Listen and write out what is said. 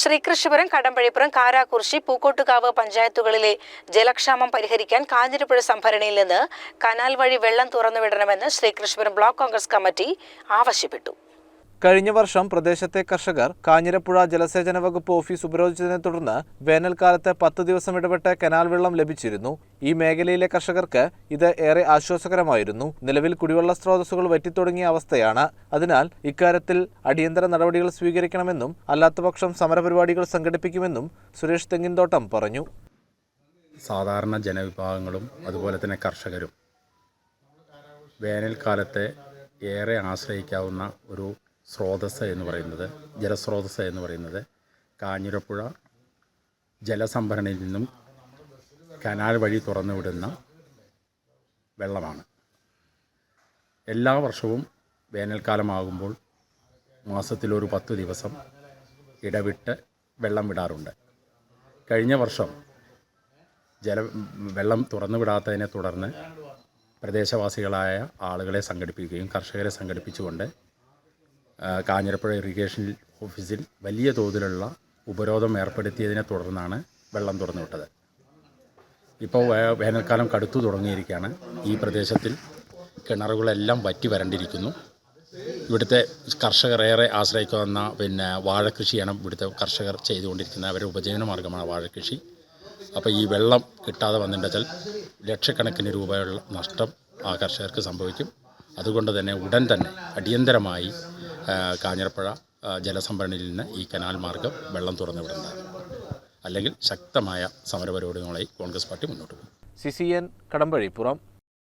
ശ്രീകൃഷ്ണപുരം കടമ്പഴിപ്പുറം കാരാകുർശി പൂക്കോട്ടുകാവ് പഞ്ചായത്തുകളിലെ ജലക്ഷാമം പരിഹരിക്കാൻ കാഞ്ഞിരപ്പുഴ സംഭരണിയിൽ നിന്ന് കനാൽ വഴി വെള്ളം തുറന്നുവിടണമെന്ന് ശ്രീകൃഷ്ണപുരം ബ്ലോക്ക് കോൺഗ്രസ് കമ്മിറ്റി ആവശ്യപ്പെട്ടു. കഴിഞ്ഞ വർഷം പ്രദേശത്തെ കർഷകർ കാഞ്ഞിരപ്പുഴ ജലസേചന വകുപ്പ് ഓഫീസ് ഉപരോധിച്ചതിനെ തുടർന്ന് വേനൽക്കാലത്ത് പത്ത് ദിവസം ഇടപെട്ട് കനാൽ വെള്ളം ലഭിച്ചിരുന്നു. ഈ മേഖലയിലെ കർഷകർക്ക് ഇത് ഏറെ ആശ്വാസകരമായിരുന്നു. നിലവിൽ കുടിവെള്ള സ്രോതസ്സുകൾ വറ്റിത്തുടങ്ങിയ അവസ്ഥയാണ്. അതിനാൽ ഇക്കാര്യത്തിൽ അടിയന്തര നടപടികൾ സ്വീകരിക്കണമെന്നും അല്ലാത്തപക്ഷം സമരപരിപാടികൾ സംഘടിപ്പിക്കുമെന്നും സുരേഷ് തെങ്ങിൻതോട്ടം പറഞ്ഞു. സാധാരണ ജനവിഭാഗങ്ങളും അതുപോലെ തന്നെ കർഷകരും വേനൽക്കാലത്തെ ഏറെ ആശ്രയിക്കാവുന്ന ഒരു സ്രോതസ്സ് എന്ന് പറയുന്നത് ജലസ്രോതസ്സ് എന്ന് പറയുന്നത് കാഞ്ഞിരപ്പുഴ ജലസംഭരണിയിൽ നിന്നും കനാൽ വഴി തുറന്നുവിടുന്ന വെള്ളമാണ്. എല്ലാ വർഷവും വേനൽക്കാലമാകുമ്പോൾ മാസത്തിലൊരു പത്ത് ദിവസം ഇടവിട്ട് വെള്ളം വിടാറുണ്ട്. കഴിഞ്ഞ വർഷം ജല വെള്ളം തുറന്നു വിടാത്തതിനെ തുടർന്ന് പ്രദേശവാസികളായ ആളുകളെ സംഘടിപ്പിക്കുകയും കർഷകരെ സംഘടിപ്പിച്ചുകൊണ്ട് കാഞ്ഞിരപ്പുഴ ഇറിഗേഷൻ ഓഫീസിൽ വലിയ തോതിലുള്ള ഉപരോധം ഏർപ്പെടുത്തിയതിനെ തുടർന്നാണ് വെള്ളം തുറന്നു വിട്ടത്. ഇപ്പോൾ വേനൽക്കാലം കടുത്തു തുടങ്ങിയിരിക്കുകയാണ്. ഈ പ്രദേശത്തിൽ കിണറുകളെല്ലാം വറ്റി വരണ്ടിരിക്കുന്നു. ഇവിടുത്തെ കർഷകർ ഏറെ ആശ്രയിക്കുന്ന പിന്നെ വാഴക്കൃഷിയാണ് ഇവിടുത്തെ കർഷകർ ചെയ്തുകൊണ്ടിരിക്കുന്നത്. അവരുടെ ഉപജീവന മാർഗമാണ് വാഴക്കൃഷി. അപ്പോൾ ഈ വെള്ളം കിട്ടാതെ വന്നിട്ടുണ്ടെച്ചാൽ ലക്ഷക്കണക്കിന് രൂപയുള്ള നഷ്ടം ആ കർഷകർക്ക് സംഭവിക്കും. അതുകൊണ്ട് തന്നെ ഉടൻ തന്നെ അടിയന്തരമായി കാഞ്ഞിരപ്പുഴ ജലസംഭരണിയിൽ നിന്ന് ഈ കനാൽ മാർഗം വെള്ളം തുറന്നു വിടുന്നത്. അല്ലെങ്കിൽ ശക്തമായ സമരപരിപാടികളുമായി കോൺഗ്രസ് പാർട്ടി മുന്നോട്ട് പോകും. C C N Kadampazhipuram